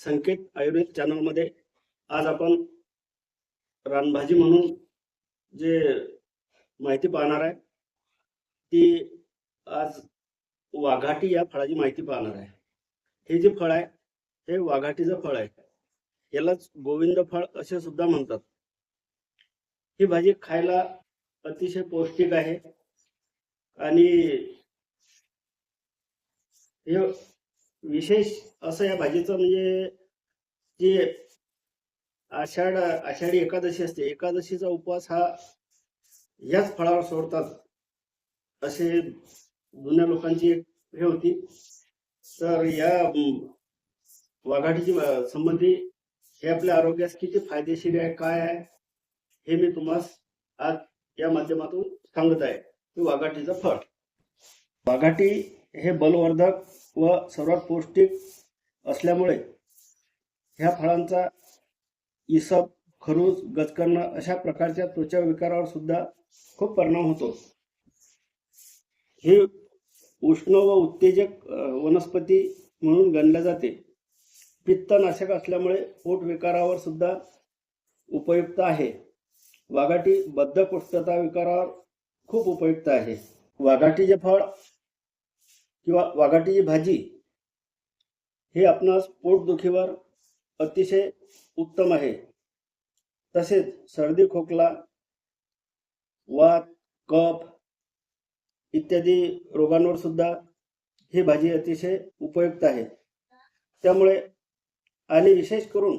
संकेत आयुर्वेद चॅनलमध्ये आज आपण रानभाजी म्हणून जे माहिती पाहणार आहे ती आज वाघाटी या फळाची माहिती पाहणार आहे. हे जे फळ आहे हे वाघाटीचं फळ आहे. यालाच गोविंद फळ असे सुद्धा म्हणतात. ही भाजी खायला अतिशय पौष्टिक आहे. आणि हे विशेष असं या भाजीचं म्हणजे जे आषाढ आषाढी एकादशी असते एकादशीचा उपवास हा याच फळावर सोडतात असे जुन्या लोकांची एक हे होती. तर या वाघाटीची संबंधी हे आपल्या आरोग्यास किती फायदेशीर आहे काय आहे हे मी तुम्हाला आज या माध्यमातून सांगत आहे. की वाघाटीचं फळ. वाघाटी हे बलवर्धक व सर्वात पौष्टिक असल्यामुळे ह्या फळांचा इसप खरूज गचकरणं अशा प्रकारच्या त्वचा विकारावर सुद्धा खूप परिणाम होतो. हे उष्ण व उत्तेजक वनस्पती म्हणून गणल्या जाते. पित्तनाशक असल्यामुळे पोट विकारावर सुद्धा उपयुक्त आहे. वाघाटी बद्धकोष्ठता विकारावर खूप उपयुक्त आहे. वाघाटीचे फळ किंवा वाघाटीची भाजी हे आपणास पोटदुखीवर अतिशय उत्तम आहे. तसेच सर्दी खोकला वात कफ इत्यादी रोगांवर सुद्धा ही भाजी अतिशय उपयुक्त आहे. त्यामुळे आणि विशेष करून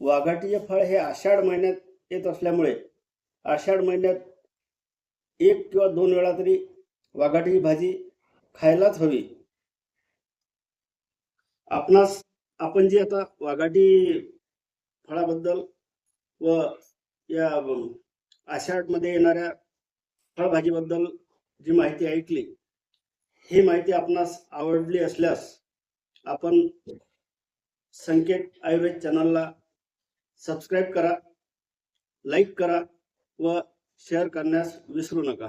वाघाटीचे फळ हे आषाढ महिन्यात येत असल्यामुळे आषाढ महिन्यात एक किंवा दोन वेळा तरी वाघाटीची भाजी खायलाच हवी. आपणास आपण जी आता वाघाटी फळाबद्दल व या आषाढमध्ये येणाऱ्या फळभाजीबद्दल जी माहिती ऐकली ही माहिती आपणास आवडली असल्यास आपण संकेत आयुर्वेद चॅनलला सबस्क्राईब करा लाईक करा व शेअर करण्यास विसरू नका.